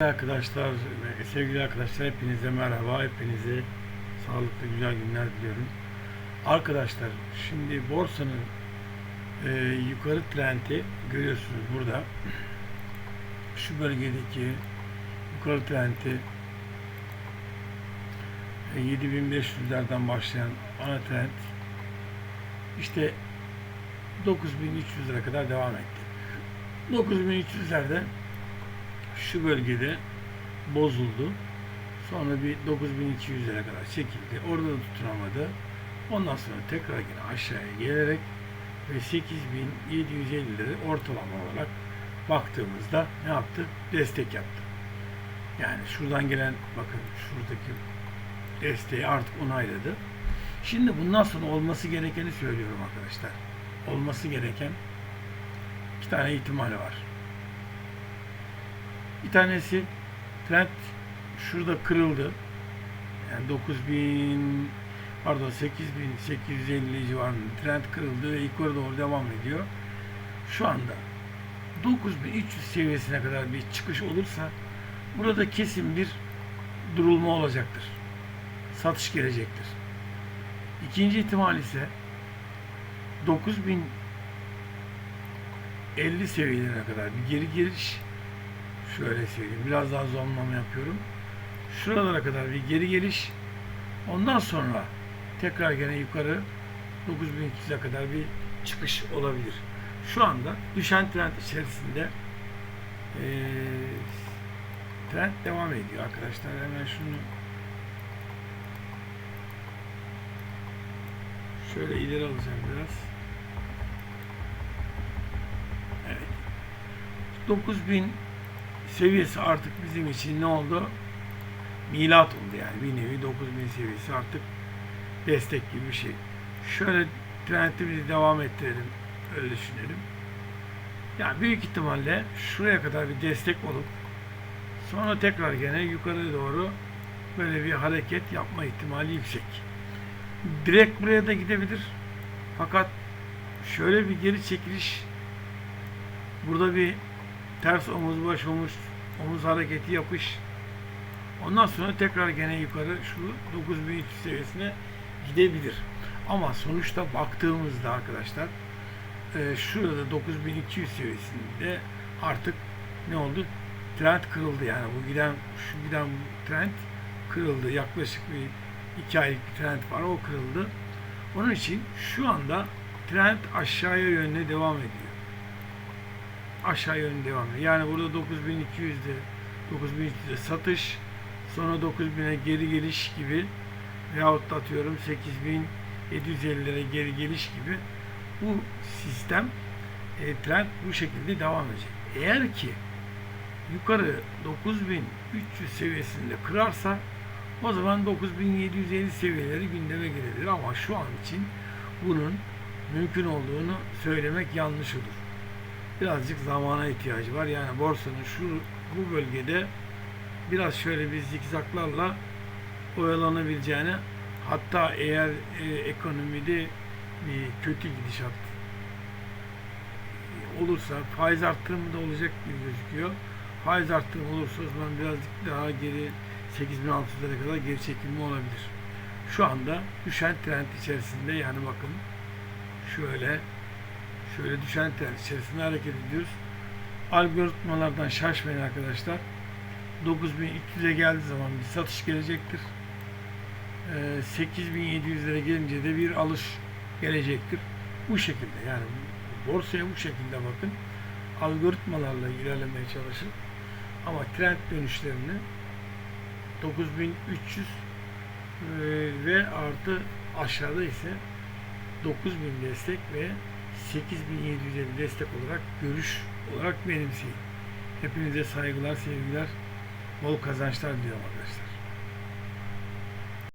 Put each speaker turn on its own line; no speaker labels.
Arkadaşlar, ve sevgili arkadaşlar hepinize merhaba, hepinize sağlıklı güzel günler diliyorum. Arkadaşlar şimdi borsanın e, yukarı trendi görüyorsunuz burada. Şu bölgedeki yukarı trendi e, 7500'lerden başlayan ana trend işte 9300'lere kadar devam etti. 9300'lerde şu bölgede bozuldu. Sonra bir 9200'lere kadar çekildi. Orada da tutunamadı. Ondan sonra tekrar yine aşağıya gelerek ve 8750'leri ortalama olarak baktığımızda ne yaptı? Destek yaptı. Yani şuradan gelen bakın şuradaki desteği artık onayladı. Şimdi bundan sonra olması gerekeni söylüyorum arkadaşlar. Olması gereken iki tane ihtimal var. Bir tanesi trend şurada kırıldı. Yani 9000 pardon 8850 civarında trend kırıldı ve yukarı doğru devam ediyor. Şu anda 9300 seviyesine kadar bir çıkış olursa burada kesin bir durulma olacaktır. Satış gelecektir. İkinci ihtimal ise 9050 seviyelerine kadar bir geri giriş şöyle söyleyeyim. Biraz daha zoomlama yapıyorum. Şuralara kadar bir geri geliş. Ondan sonra tekrar gene yukarı 9200'e kadar bir çıkış olabilir. Şu anda düşen trend içerisinde eee trend devam ediyor arkadaşlar. Hemen şunu şöyle ileri alacağım biraz. Evet. 9000 seviyesi artık bizim için ne oldu? Milat oldu yani. Bir nevi 9000 seviyesi artık destek gibi bir şey. Şöyle trendimizi devam ettirelim. Öyle düşünelim. Yani büyük ihtimalle şuraya kadar bir destek olup sonra tekrar gene yukarı doğru böyle bir hareket yapma ihtimali yüksek. Direkt buraya da gidebilir. Fakat şöyle bir geri çekiliş burada bir ters omuz baş omuz omuz hareketi yapış. Ondan sonra tekrar gene yukarı şu 9300 seviyesine gidebilir. Ama sonuçta baktığımızda arkadaşlar e, şurada 9200 seviyesinde artık ne oldu? Trend kırıldı yani bu giden şu giden trend kırıldı. Yaklaşık bir iki aylık bir trend var o kırıldı. Onun için şu anda trend aşağıya yönüne devam ediyor aşağı yönlü devam ediyor. Yani burada 9200'de 9300'de satış sonra 9000'e geri geliş gibi veyahut da atıyorum 8750'lere geri geliş gibi bu sistem e, trend bu şekilde devam edecek. Eğer ki yukarı 9300 seviyesinde kırarsa o zaman 9750 seviyeleri gündeme gelebilir ama şu an için bunun mümkün olduğunu söylemek yanlış olur birazcık zamana ihtiyacı var. Yani borsanın şu bu bölgede biraz şöyle bir zikzaklarla oyalanabileceğini hatta eğer e, ekonomide bir kötü gidişat olursa faiz arttırımı da olacak gibi gözüküyor. Faiz arttırımı olursa o zaman birazcık daha geri 8600'lere kadar geri çekilme olabilir. Şu anda düşen trend içerisinde yani bakın şöyle şöyle düşen trend içerisinde hareket ediyoruz. Algoritmalardan şaşmayın arkadaşlar. 9200'e geldiği zaman bir satış gelecektir. Ee, 8700'lere gelince de bir alış gelecektir. Bu şekilde yani borsaya bu şekilde bakın. Algoritmalarla ilerlemeye çalışın. Ama trend dönüşlerini 9300 e, ve artı aşağıda ise 9000 destek ve 8750 destek olarak görüş olarak benimseyin. Hepinize saygılar, sevgiler, bol kazançlar diliyorum arkadaşlar.